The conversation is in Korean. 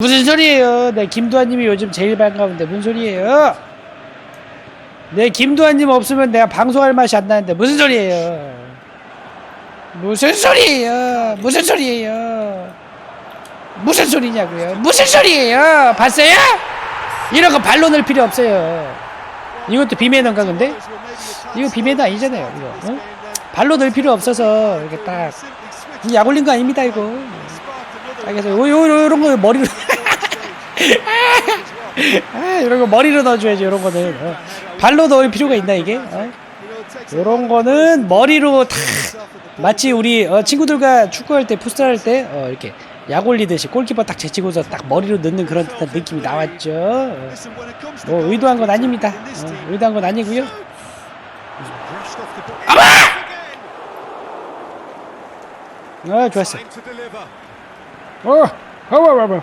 무슨 소리예요? 네, 김두한님이 요즘 제일 반가운데 무슨 소리예요? 네, 김두한님 없으면 내가 방송할 맛이 안 나는데 무슨 소리예요? 무슨 소리예요? 무슨 소리예요? 무슨 소리냐고요? 무슨 소리예요? 봤어요? 이런 거 넣을 필요 없어요. 이것도 비매너인가 근데? 이거 비매너 아니잖아요. 이거. 어? 발로 넣을 필요 없어서 이렇게 딱. 약 올린 거 아닙니다 이거. 아, 그래서 요, 요, 요, 이런 거 머리로 아, 이런 거 머리로 넣어줘야지 이런 거는 어. 발로 넣을 필요가 있나 이게 어? 이런 거는 머리로 탁 마치 우리 어, 친구들과 축구할 때 풋살 할 때 어, 이렇게 약 올리듯이 골키퍼 딱 제치고서 딱 머리로 넣는 그런 듯한 느낌이 나왔죠 어. 뭐 의도한 건 아닙니다 어, 의도한 건 아니고요 아 좋았어 어, 봐봐, 봐봐.